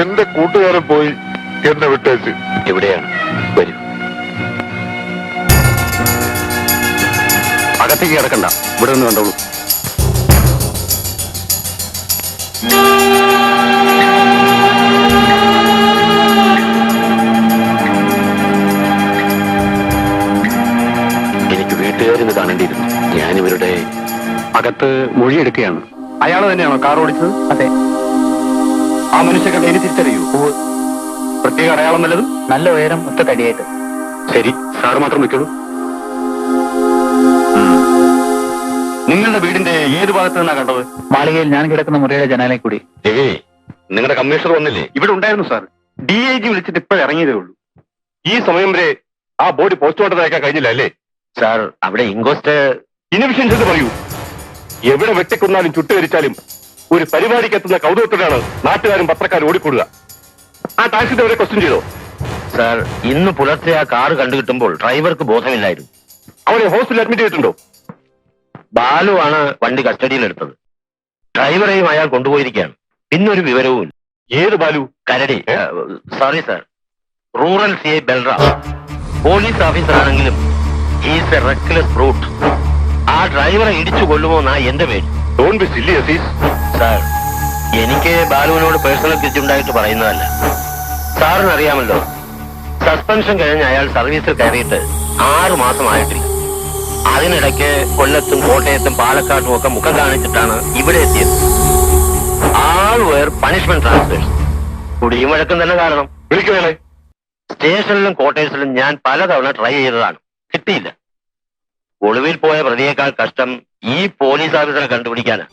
എന്റെ കൂട്ടുകാരൻ പോയി അകത്തേക്ക് കിടക്കണ്ട. ഇവിടെ നിന്ന് കണ്ടോളൂ. എനിക്ക് വീട്ടുകാരിന്ന് കാണേണ്ടിയിരുന്നു. ഞാനിവരുടെ അകത്ത് മൊഴിയെടുക്കുകയാണ്. അയാൾ തന്നെയാണോ കാർ ഓടിച്ചത്? അതെ. ആ മനുഷ്യ കണ്ട ഇനി തിരിച്ചറിയൂ. പ്രത്യേക അടയാളം നല്ലത്? നല്ല ഉയരം ഒത്ത കടിയായിട്ട് ശരി. സാറ് മാത്രം നിൽക്കുള്ളൂ നിങ്ങളുടെ വീടിന്റെ ഏത് ഭാഗത്ത് നിന്നാ കണ്ടത്? മാളികയിൽ ഞാൻ കിടക്കുന്ന മുറിയുടെ ജനാലെ കൂടി. നിങ്ങളുടെ കമ്മീഷണർ വന്നില്ലേ? ഇവിടെ ഉണ്ടായിരുന്നു സാർ. ഡി ഐ ജി വിളിച്ചിട്ട് ഇപ്പോൾ ഇറങ്ങിയതേ ഉള്ളൂ. ഈ സമയം വരെ ആ ബോഡി പോസ്റ്റ്മോർട്ടം അയക്കാൻ കഴിഞ്ഞില്ല അല്ലേ? സാർ അവിടെ ഇൻകോസ്റ്റ് ഇൻഫിഷ്യൻസ് ചെയ്ത് പറയൂ. എവിടെ വെട്ടിക്കൊന്നാലും ചുട്ടുകരിച്ചാലും ഒരു പരിപാടിക്ക് എത്തുന്ന കൗതുകത്തോടെയാണ് നാട്ടുകാരും പത്രക്കാരും ഓടിക്കൂടുക. ആ ടാക്സി ഡ്രൈവറെ ക്വസ്റ്റ്യൻ ചെയ്തോ? സാർ ഇന്ന് പുലർച്ചെ ആ കാർ കണ്ടുകിട്ടുമ്പോൾ ഡ്രൈവർക്ക് ബോധമില്ലായിരുന്നു. അവരെ ഹോസ്പിറ്റലിൽ അഡ്മിറ്റ് ചെയ്തിട്ടുണ്ടോ? ബാലു ആണ് വണ്ടി കസ്റ്റഡിയിലെടുത്തത്. ഡ്രൈവറെയും അയാൾ കൊണ്ടുപോയിരിക്കുകയാണ്. പിന്നൊരു വിവരവും ഏത് ബാലു? കരടി. Sorry sir rural C I Balram police officer ആണെങ്കിലും ഹീസ് എ റെക്ലെസ് ബ്രൂട്ട് ആ ഡ്രൈവറെ ഇടിച്ചു കൊല്ലുമോ നാ എന്റെ പേര് don't be silly Azeez sir എനിക്ക് ബാലുവിനോട് പേഴ്സണൽ ഉണ്ടായിട്ട് പറയുന്നതല്ല. സാറിന് അറിയാമല്ലോ. സസ്പെൻഷൻ കഴിഞ്ഞ് അയാൾ സർവീസിൽ കയറിയിട്ട് ആറു മാസമായിട്ടില്ല. അതിനിടയ്ക്ക് കൊല്ലത്തും കോട്ടയത്തും പാലക്കാട്ടും ഒക്കെ മുഖം കാണിച്ചിട്ടാണ് ഇവിടെ എത്തിയത്. ആൾ വേർ പണിഷ്മെന്റ് ട്രാൻസ്ഫേഴ്സ് കുടിയും വഴക്കം തന്നെ കാരണം. വിളിക്കുവേണേ സ്റ്റേഷനിലും കോട്ടേഴ്സിലും ഞാൻ പലതവണ ട്രൈ ചെയ്തതാണ്. കിട്ടിയില്ല. ഒളിവിൽ പോയ പ്രതിയേക്കാൾ കഷ്ടം ഈ പോലീസ് ഓഫീസറെ കണ്ടുപിടിക്കാനാ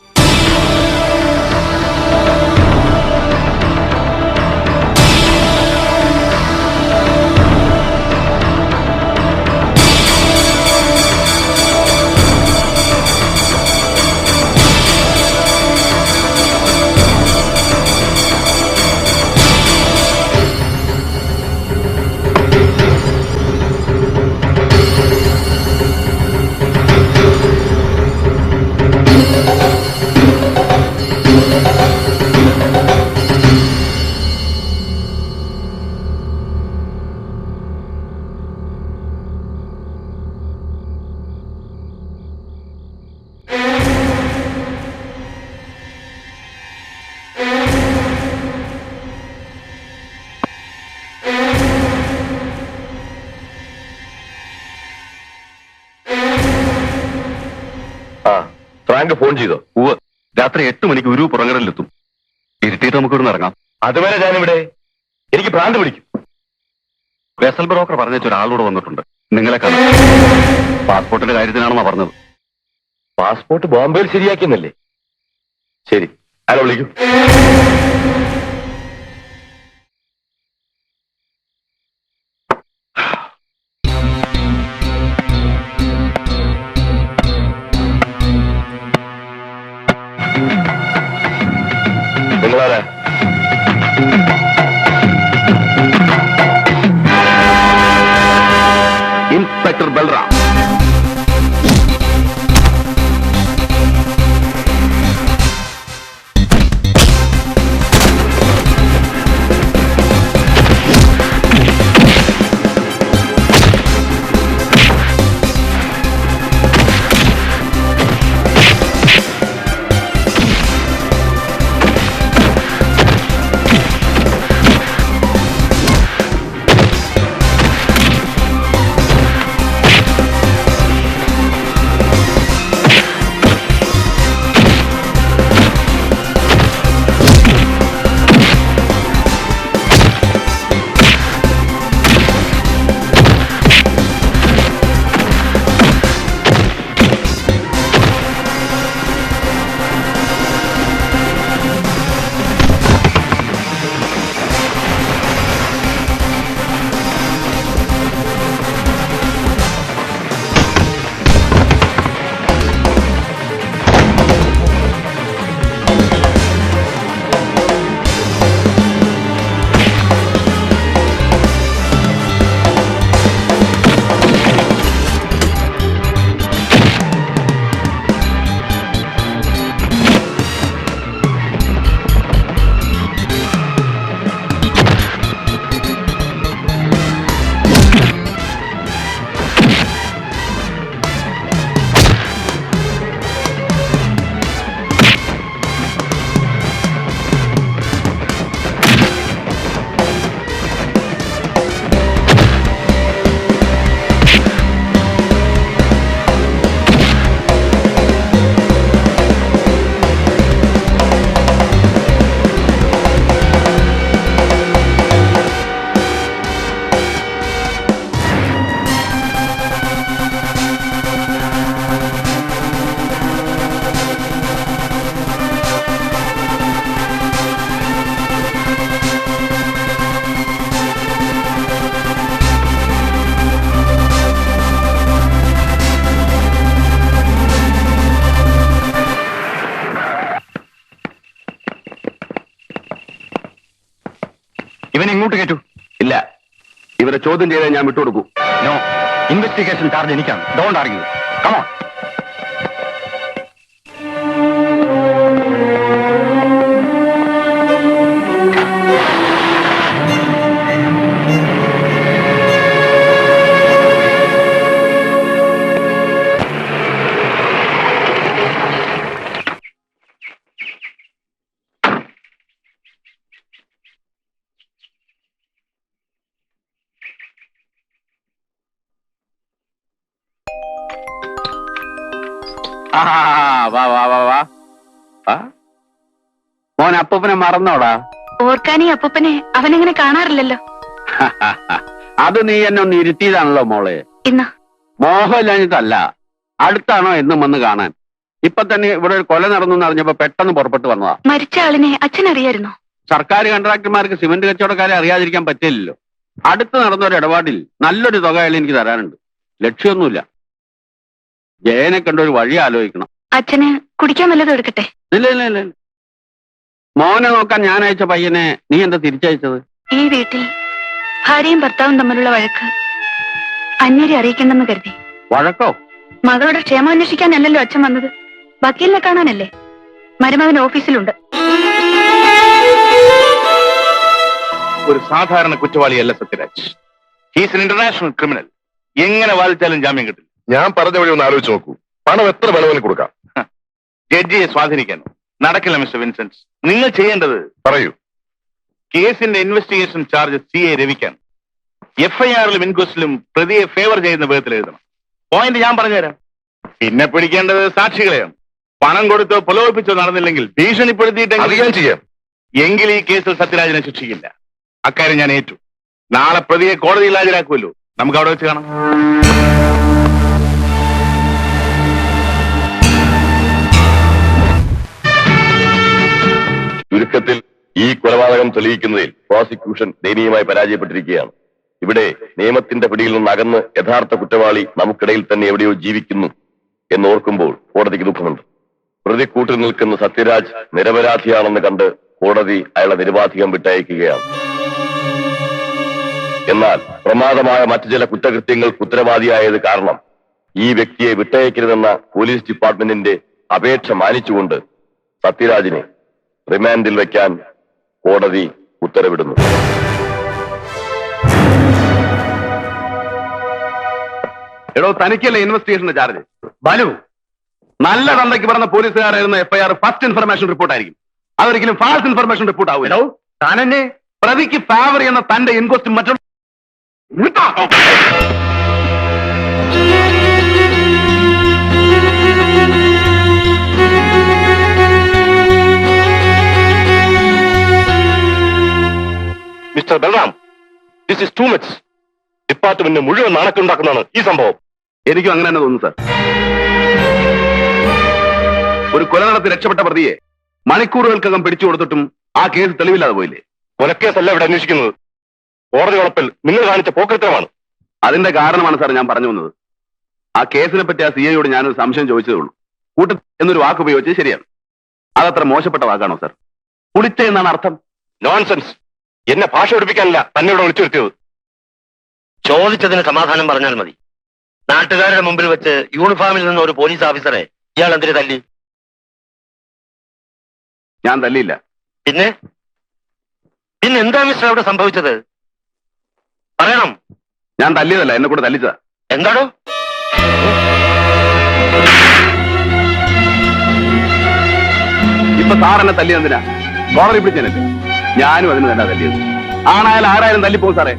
ആ ഫ്രാങ്ക് ഫോൺ ചെയ്തോ. ഉവ് രാത്രി എട്ട് മണിക്ക് ഒരു പുറങ്ങടലിലെത്തും ഇരുട്ടിയിട്ട് നമുക്ക് ഇവിടുന്ന് ഇറങ്ങാം. അതുവരെ ഞാനിവിടെ. എനിക്ക് ഭ്രാന്ത് വിളിക്കും വെസൽ ബ്രോക്കർ പറഞ്ഞ ഒരാളോട് വന്നിട്ടുണ്ട്. നിങ്ങളെ കാണാം പാസ്പോർട്ടിന്റെ കാര്യത്തിനാണെന്നാ പറഞ്ഞത്. പാസ്പോർട്ട് ബോംബെയിൽ ശരിയാക്കിയെന്നല്ലേ? ശരി. ആരോ വിളിക്കും. ഇൻസ്പെക്ടർ ബൽറാം ചോദ്യം ചെയ്താൽ ഞാൻ വിട്ടുകൊടുക്കൂ. ഇൻവെസ്റ്റിഗേഷൻ ചാർജ് എനിക്കാണ്. ഡോണ്ട് ആർഗ്യൂ കമോൺ മോൻ അപ്പൂപ്പനെ മറന്നോടാ. ഓർക്കാനീ അപ്പൂപ്പനെ അവനെങ്ങനെ കാണാറില്ലല്ലോ. അത് നീ എന്നെ ഒന്ന് ഇരുത്തിയതാണല്ലോ മോളെ. ഇന്ന്. മോഹമില്ലാഞ്ഞിട്ടല്ല അടുത്താണോ എന്നും വന്ന് കാണാൻ. ഇപ്പൊ തന്നെ ഇവിടെ ഒരു കൊല നടന്നു അറിഞ്ഞപ്പോ പെട്ടെന്ന് പുറപ്പെട്ടു വന്നതാ. മരിച്ച ആളിനെ അച്ഛൻ അറിയായിരുന്നോ? സർക്കാർ കോൺട്രാക്ടർമാർക്ക് സിമന്റ് കച്ചവടക്കാരെ അറിയാതിരിക്കാൻ പറ്റില്ലല്ലോ. അടുത്ത് നടന്ന ഒരു ഇടപാടിൽ നല്ലൊരു തുക അയാൾ എനിക്ക് തരാനുണ്ട്. ലക്ഷ്യമൊന്നുമില്ല. ജയനെ കണ്ട ഒരു വഴി ആലോചിക്കണം. അച്ഛന് കുടിക്കാൻ വല്ലതും എടുക്കട്ടെ? ഇല്ല ഇല്ല ഇല്ല. മോനെ നോക്കാൻ ഞാൻ അയച്ച പയ്യനെ നീ എന്താ തിരിച്ചയച്ചത്? ഈ വീട്ടിൽ ഭാര്യയും ഭർത്താവും തമ്മിലുള്ള വഴക്ക് അന്യരെ അറിയിക്കണ്ടെന്ന് കരുതി. വഴക്കോ? മകളുടെ ക്ഷേമം അന്വേഷിക്കാനല്ലല്ലോ അച്ഛൻ വന്നത്. വക്കീലിനെ കാണാനല്ലേ? മരുമകൻ ഓഫീസിലുണ്ട്. ഒരു സാധാരണ കുറ്റവാളിയല്ല Sathyaraj. He's an international criminal എങ്ങനെ വാദിച്ചാലും ജാമ്യം കിട്ടില്ല. ഞാൻ പറഞ്ഞ വഴി ഒന്ന് ആലോചിച്ച് നോക്കൂ. പണം എത്ര വേണമെങ്കിലും കൊടുക്കാം. ജഡ്ജിയെ സ്വാധീനിക്കാൻ നടക്കില്ല മിസ്റ്റർ വിൻസെന്റ്. നിങ്ങൾ ചെയ്യേണ്ടത് പറയൂ. കേസിന്റെ ഇൻവെസ്റ്റിഗേഷൻ ചാർജ് സി എ രവിക്കാൻ എഫ്ഐആറിലും ഇൻക്വസ്റ്റിലും പ്രതിയെ ഫേവർ ചെയ്യുന്ന വിധത്തിൽ എഴുതണം. പോയിന്റ് ഞാൻ പറഞ്ഞുതരാം. പിന്നെ പിടിക്കേണ്ടത് സാക്ഷികളെയാണ്. പണം കൊടുത്തോ പ്രലോഭിപ്പിച്ചോ നടന്നില്ലെങ്കിൽ ഞാൻ ചെയ്യാം. എങ്കിൽ ഈ കേസിൽ സത്യരാജിനെ ശിക്ഷിക്കില്ല. അക്കാര്യം ഞാൻ ഏറ്റു. നാളെ പ്രതിയെ കോടതിയിൽ ഹാജരാക്കുമല്ലോ. നമുക്ക് അവിടെ വെച്ച് കാണാം. ചുരുക്കത്തിൽ ഈ കൊലപാതകം തെളിയിക്കുന്നതിൽ പ്രോസിക്യൂഷൻ ദയനീയമായി പരാജയപ്പെട്ടിരിക്കുകയാണ്. ഇവിടെ നിയമത്തിന്റെ പിടിയിൽ നിന്ന് അകന്ന് യഥാർത്ഥ കുറ്റവാളി നമുക്കിടയിൽ തന്നെ എവിടെയോ ജീവിക്കുന്നു എന്നോർക്കുമ്പോൾ കോടതിക്ക് ദുഃഖമുണ്ട്. പ്രതി കൂട്ടിൽ നിൽക്കുന്ന സത്യരാജ് നിരപരാധിയാണെന്ന് കണ്ട് കോടതി അയാളെ നിരുപാധികം വിട്ടയക്കുകയാണ്. എന്നാൽ പ്രമാദമായ മറ്റു ചില കുറ്റകൃത്യങ്ങൾക്ക് ഉത്തരവാദിയായത് കാരണം ഈ വ്യക്തിയെ വിട്ടയക്കരുതെന്ന പോലീസ് ഡിപ്പാർട്ട്മെന്റിന്റെ അപേക്ഷ മാനിച്ചുകൊണ്ട് സത്യരാജിനെ റിമാൻഡിൽ വയ്ക്കാൻ കോടതി ഉത്തരവിടുന്നു. എടോ തനിക്കല്ലേ ഇൻവെസ്റ്റിഗേഷന്റെ ചാർജ് ബാലു നല്ല തന്തയ്ക്ക് പറഞ്ഞ പോലീസുകാരായിരുന്ന എഫ്ഐആർ ഫസ്റ്റ് ഇൻഫർമേഷൻ റിപ്പോർട്ട് ആയിരിക്കും. അതൊരിക്കലും ഫാൾസ് ഇൻഫർമേഷൻ റിപ്പോർട്ട് ആവില്ല താനെന്നെ പ്രതിക്ക് ഫേവർ ചെയ്യുന്ന തന്റെ ഇൻക്വസ്റ്റ് മറ്റുള്ള mister Balram this is too much department മുഴുവൻ നാണക്കുണ്ടാക്കുന്നതാണ് ഈ സംഭവം. എനിക്കും അങ്ങനെ തന്നെ തോന്നുന്നു സാർ ഒരു കൊല നടത്തി രക്ഷപ്പെട്ട പ്രതിയെ മണിക്കൂറുകൾക്കകം പിടിച്ചു കൊടുത്തിട്ടും ആ കേസ് തെളിവില്ലാതെ പോയില്ലേ? കൊലക്കേസല്ല ഇവിടെ അന്വേഷിക്കുന്നത്. കോടതി ഉറപ്പിൽ നിങ്ങൾ കാണിച്ച പോക്കൃത്തമാണ് അതിന്റെ കാരണമാണ് സാർ ഞാൻ പറഞ്ഞു വന്നത്. ആ കേസിനെ പറ്റി ആ സി ഐയോട് ഞാനൊരു സംശയം ചോദിച്ചതേ ഉള്ളൂ. കൂട്ട എന്നൊരു വാക്ക് ഉപയോഗിച്ചത് ശരിയാണ്. അതത്ര മോശപ്പെട്ട വാക്കാണോ സാർ പുളിച്ച എന്നാണ് അർത്ഥം? നോൺസെൻസ് എന്നെ ഭാഷ പഠിപ്പിക്കാനല്ല തന്നെ ഇവിടെ വിളിച്ചു വരുത്തിയത്. ചോദിച്ചതിന് സമാധാനം പറഞ്ഞാൽ മതി. നാട്ടുകാരുടെ മുമ്പിൽ വെച്ച് യൂണിഫോമിൽ നിന്ന് ഒരു പോലീസ് ഓഫീസറെ ഇയാൾ എന്തിനു തല്ലി? ഞാൻ തല്ലിയില്ല. പിന്നെ? പിന്നെ എന്താ മിസ്റ്റർ അവിടെ സംഭവിച്ചത്? പറയണം. ഞാൻ തല്ലിയതല്ല എന്നെ കൂടെ തല്ലിച്ചതാ. എന്താണോ ഇപ്പൊ സാർ എന്നെ തല്ലിയ എന്തിനാ? കോളറി പിടിച്ചതല്ലേ ഞാനും അതിന് തന്നെ തല്ലിയത്. ആണായാലും ആരായാലും തല്ലിപ്പോ സാറേ.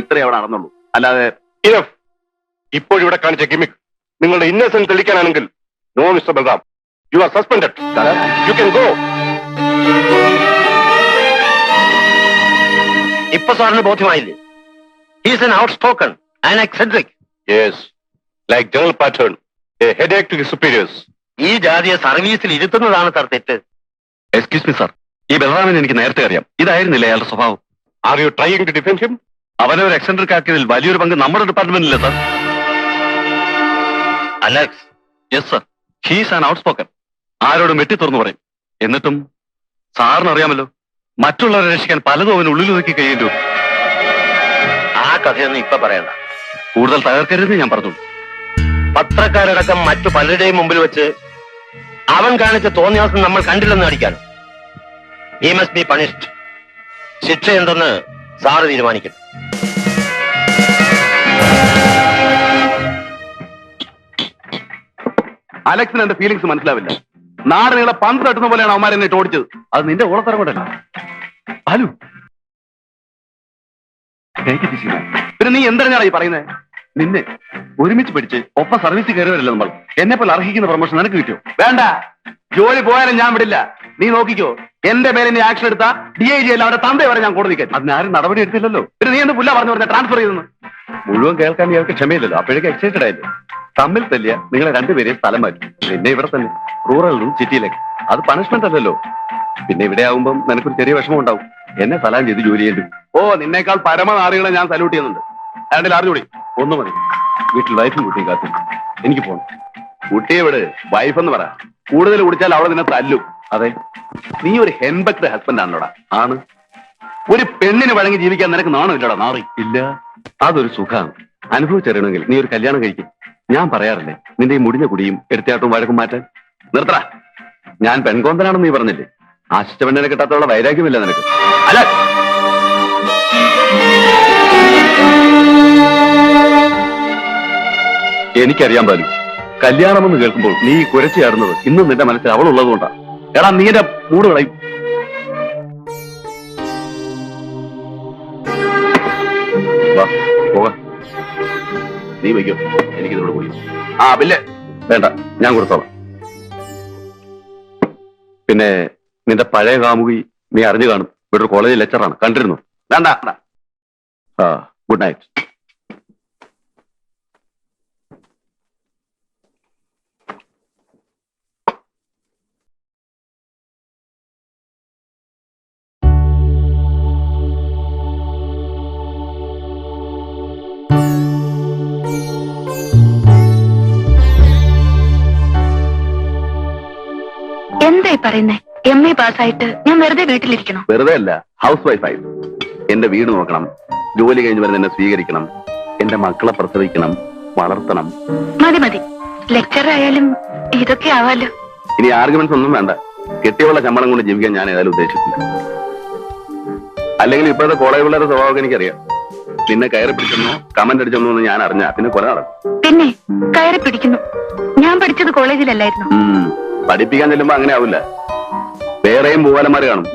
ഇത്രേ അവിടെ നടന്നുള്ളൂ. അല്ലാതെ ഇനഫ് ഇപ്പോഴിവിടെ കാണിച്ച ഗിമിക് നിങ്ങളുടെ innocent തെളിക്കാനാണെങ്കിൽ no mister Balram you are suspended you can go ഇപ്പൊ സാറിന് ബോധ്യമായില്ലേ? He's an outspoken and eccentric yes like general pattern ahead to superiors ഈ ജാതിയെ സർവീസിൽ ഇരുത്തുന്നതാണ് സാർ തെറ്റ്. എക്സ്ക്യൂസ് മി സാർ ഈ ബലറാമിനെ എനിക്ക് നേരത്തെ അറിയാം. ഇതായിരുന്നില്ല അയാളുടെ സ്വഭാവം? Are you trying to defend him അവനെ ഒരു എക്സെൻട്രിക് ആക്കിയതിൽ വലിയൊരു പങ്ക് നമ്മുടെ ഡിപ്പാർട്ട്മെന്റിലെ sir. Alex. Yes sir he's an out spoken ആരോടും വെട്ടി തുറന്നു പറയും. എന്നിട്ടും സാറിന് അറിയാമല്ലോ മറ്റുള്ളവരെ രക്ഷിക്കാൻ പലതും അവന് ഉള്ളിൽ നോക്കി കഴിയേണ്ടി ആ കഥയൊന്നും ഇപ്പൊ പറയണ്ട. കൂടുതൽ തകർക്കരുത് ഞാൻ പറഞ്ഞു. പത്രക്കാരടക്കം മറ്റു പലരുടെയും മുമ്പിൽ വെച്ച് അവൻ കാണിച്ച തോന്നിയാസം നമ്മൾ കണ്ടില്ലെന്ന് നടിക്കാൻ ഈ മസ്റ്റ് ബി പണിഷ്ഡ് ശിക്ഷ എന്തെന്ന് സാറ് തീരുമാനിക്കും. അലക്സിന് എന്റെ ഫീലിങ്സ് മനസ്സിലാവില്ല. നാട് നിങ്ങളെ പന്ത് തട്ടുന്ന പോലെയാണ് അവന്മാർ എന്നെ ഓടിച്ചത്. അത് നിന്റെ ഓളത്തരം കൊണ്ടല്ല. ബാലു പിന്നെ നീ എന്താണ് ഈ പറയുന്നത് നിന്നെ ഒരുമിച്ച് പഠിച്ച് ഒപ്പം സർവീസ് കയറി വരില്ല നമ്മൾ? എന്നെ പോലെ അർഹിക്കുന്ന പ്രൊമോഷൻ നിനക്ക് കിട്ടിയോ? വേണ്ട. ജോലി പോയാലും ഞാൻ വിടില്ല. നീ നോക്കിക്കോ. എന്റെ പേര് നീ ആക്ഷൻ എടുത്താ ഡി ഐ ജി അല്ല അവരുടെ തന്ത വരെ ഞാൻ കോടതി കയറ്റും. അതിനാരും നടപടി എടുത്തില്ലല്ലോ. പിന്നെ നീ എന്ത് പുല്ല പറഞ്ഞു പറഞ്ഞ ട്രാൻസ്ഫർ ചെയ്തെന്ന്? മുഴുവൻ കേൾക്കാൻ ഇയാൾക്ക് ക്ഷമയില്ലല്ലോ. അപ്പോഴേക്ക് എക്സൈറ്റഡ് ആയില്ലേ? തമ്മിൽ തല്ലിയ നിങ്ങളെ രണ്ടുപേരെയും സ്ഥലം മാറ്റി. പിന്നെ ഇവിടെ തന്നെ നിന്നും സിറ്റിയിലേക്ക് അത് പണിഷ്മെന്റ് അല്ലല്ലോ. പിന്നെ ഇവിടെ ആവുമ്പം നിനക്കൊരു ചെറിയ വിഷമം ഉണ്ടാവും. എന്നെ സലാം ചെയ്ത് ജോലി ചെയ്യേണ്ടി. ഓ നിന്നേക്കാൾ പരമനാറികളെ ഞാൻ സല്യൂട്ട് ചെയ്യുന്നുണ്ട്. അയാളുടെ അറിഞ്ഞൂടി ഒന്ന് മതി. വീട്ടിൽ വൈഫും കുട്ടിയും കാത്തു. എനിക്ക് പോകണം കുട്ടിയെ വിട് വൈഫ് എന്ന് പറ. കൂടുതൽ കുടിച്ചാൽ അവളെ നിന്നെ തല്ലും. അതെ. നീ ഒരു ഹെൻബക്ട് ഹസ്ബൻഡ് ആണോടാ ആണ്. ഒരു പെണ്ണിന് വഴങ്ങി ജീവിക്കാൻ നിനക്ക് നാണമില്ലടാ നാറി. ഇല്ല. അതൊരു സുഖമാണ് അനുഭവിച്ചറിയണമെങ്കിൽ നീ ഒരു കല്യാണം കഴിക്കും. ഞാൻ പറയാറില്ലേ നിന്റെ ഈ മുടിഞ്ഞ കുടിയും എടുത്തയാട്ടവും വഴക്കും മാറ്റാൻ. നിർത്തടാ. ഞാൻ പെൺകോന്തനാണെന്ന് നീ പറഞ്ഞില്ലേ? ആശിച്ച പെണ്ണിനെ കിട്ടാത്തുള്ള വൈരാഗ്യമില്ല നിനക്ക്. അല്ല. എനിക്കറിയാൻ പാലു കല്യാണമെന്ന് കേൾക്കുമ്പോൾ നീ ഈ കുരച്ചു ചാടുന്നത് ഇന്നും നിന്റെ മനസ്സിൽ അവൾ ഉള്ളതുകൊണ്ടാ എടാ നീ എന്റെ മൂട് കളയും. നീ വയ്ക്കോ. എനിക്കിതിനോട് പോയി ആ ബില്ല് വേണ്ട ഞാൻ കൊടുത്തോളാം. പിന്നെ നിന്റെ പഴയ കാമുകി നീ അറിഞ്ഞു കാണും. ഇവിടെ കോളേജ് ലെക്ചറാണ് കണ്ടിരുന്നു? വേണ്ട. ആ ഗുഡ് നൈറ്റ് പറയുന്നേ? എം എ പാസ്സായിട്ട് ഞാൻ വെറുതെ വീട്ടിലിരിക്കണം? വെറുതെ അല്ല ഹൗസ് വൈഫായി എന്റെ വീട് നോക്കണം ജോലി കഴിഞ്ഞ് വരുന്ന എന്നെ സ്വീകരിക്കണം എന്റെ മക്കളെ പ്രസവിക്കണം വളർത്തണം. മതി മതി. ലെക്ചർ ആയാലും ഇതൊക്കെ ആവാലോ. ഇനി ആർഗ്യുമെന്റ്സ് ഒന്നും വേണ്ട. കെട്ടിയുള്ള ശമ്പളം കൊണ്ട് ജീവിക്കാൻ ഞാൻ ഏതായാലും ഉദ്ദേശിച്ചില്ല അല്ലെങ്കിൽ ഇപ്പോഴത്തെ കോളേജ് പിള്ളേരുടെ സ്വഭാവം എനിക്കറിയാം. നിന്നെ കയറി പിടിക്കുന്നു കമന്റ് അടിച്ചെന്നോ എന്ന് ഞാൻ അറിഞ്ഞ പിന്നെ കൊല നടക്കും. പിന്നെ കയറി പിടിക്കുന്നു. ഞാൻ പഠിച്ചത് കോളേജിലല്ലായിരുന്നു. പഠിപ്പിക്കാൻ ചെല്ലുമ്പോ അങ്ങനെ ആവില്ല വേറെയും പൂവാലന്മാര് കാണും.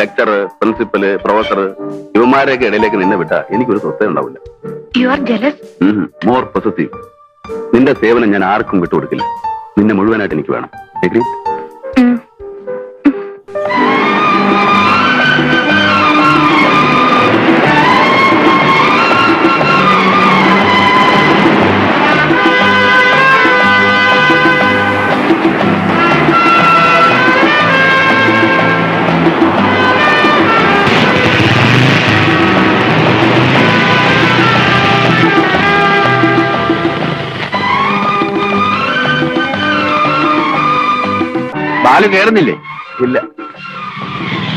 ലെക്ചർ പ്രിൻസിപ്പൽ പ്രൊഫസർ ഇവന്മാരെയൊക്കെ ഇടയിലേക്ക് നിന്നെ വിട്ടാ എനിക്കൊരു സ്വസ്ഥ ഉണ്ടാവില്ല. മോർ പൊസസീവ് നിന്റെ സേവനം ഞാൻ ആർക്കും വിട്ടുകൊടുക്കില്ല. നിന്നെ മുഴുവനായിട്ട് എനിക്ക് വേണം. Agree? കേറുന്നില്ലേ? ഇല്ല.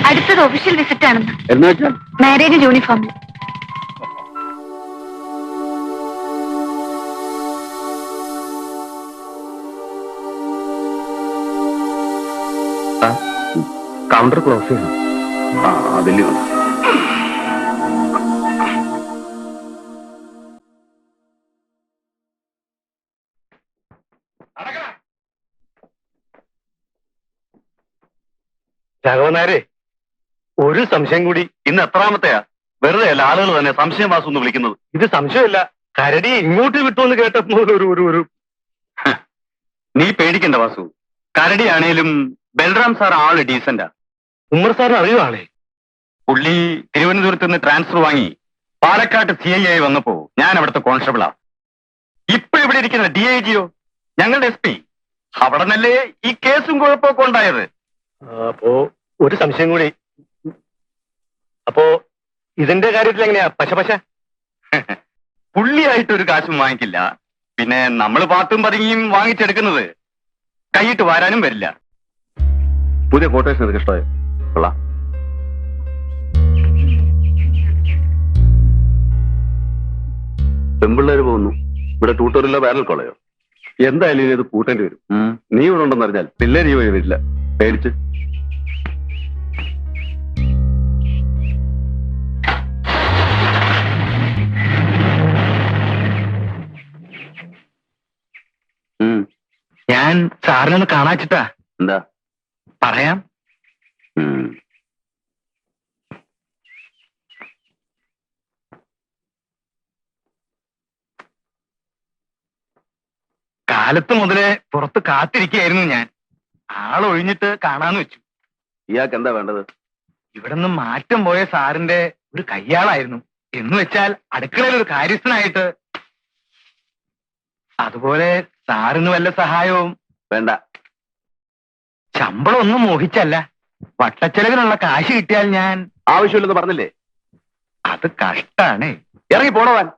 അടുത്തത് ഒഫീഷ്യൽ വിസിറ്റ് ആണെന്ന്. എന്ന് വെച്ചാൽ മാരേജ് യൂണിഫോമിൽ കൗണ്ടർ ക്ലോസ് ചെയ്യണം. ആ അതിൽ വന്നു. രാഘവനാരെ ഒരു സംശയം കൂടി ഇന്ന് എത്രാമത്തെയാ? വെറുതെ അല്ല ആളുകൾ തന്നെ സംശയം വാസു എന്ന് വിളിക്കുന്നത്. ഇത് സംശയമല്ല. കരടി ഇങ്ങോട്ട് വിട്ടുമെന്ന് കേട്ടപ്പോൾ ഒരു ഒരു ഒരു. നീ പേടിക്കണ്ട വാസു. കരടിയാണേലും ബൽറാം സാർ ആൾ ഡീസന്റാ. ഉമ്മർ സാർ അറിയോ ആളെ? പുള്ളി തിരുവനന്തപുരത്ത് നിന്ന് ട്രാൻസ്ഫർ വാങ്ങി പാലക്കാട്ട് സി ഐ ആയി വന്നപ്പോ ഞാൻ അവിടുത്തെ കോൺസ്റ്റബിളാ. ഇപ്പൊ ഇവിടെ ഇരിക്കുന്ന ഡി ഐ ജിയോ? ഞങ്ങളുടെ എസ് പി? അവിടെ നിന്നല്ലേ ഈ കേസും കുഴപ്പമൊക്കെ ഉണ്ടായത്? അപ്പോ ഒരു സംശയം കൂടി. അപ്പോ ഇതിന്റെ കാര്യത്തിൽ എങ്ങനെയാ? പശ പശ? പുള്ളിയായിട്ട് ഒരു കാശും വാങ്ങിക്കില്ല. പിന്നെ നമ്മൾ പാത്തും പതുങ്ങിയും വാങ്ങിച്ചെടുക്കുന്നത് കൈയിട്ട് വാരാനും വരില്ല. പുതിയ കോട്ടേഷൻ എനിക്ക് ഇഷ്ടമായോ? കൊള്ളാം. പെമ്പിള്ളേര് പോകുന്നു. ഇവിടെ ട്യൂട്ടോറിയലോ വേനൽ കൊളയോ എന്തായാലും ഇനി ഇത് കൂട്ടേണ്ടി വരും. നീ ഇവിടെ ഉണ്ടെന്ന് അറിഞ്ഞാൽ പിള്ളേര് ഈ വഴി വരില്ല. പേടിച്ച്. ഞാൻ സാറിനൊന്ന് കാണാച്ചിട്ടാ. എന്താ? പറയാം. കാലത്ത് മുതലേ പുറത്ത് കാത്തിരിക്കുകയായിരുന്നു ഞാൻ. ആളൊഴിഞ്ഞിട്ട് കാണാന്ന് വെച്ചു. ഇയാൾക്ക് എന്താ വേണ്ടത്? ഇവിടുന്ന് മാറ്റം പോയ സാറിന്റെ ഒരു കയ്യാളായിരുന്നു. എന്ന് വെച്ചാൽ അടുക്കളയിൽ ഒരു കാര്യസ്ഥനായിട്ട്. അതുപോലെ സാറിന് വല്ല സഹായവും വേണ്ട. ശമ്പളം ഒന്നും മോഹിച്ചല്ല. വട്ടച്ചെലവിനുള്ള കാശ് കിട്ടിയാൽ ഞാൻ ആവശ്യമില്ലെന്ന് പറഞ്ഞില്ലേ? അത് കഷ്ടാണ്. ഇറങ്ങി പോണവാൻ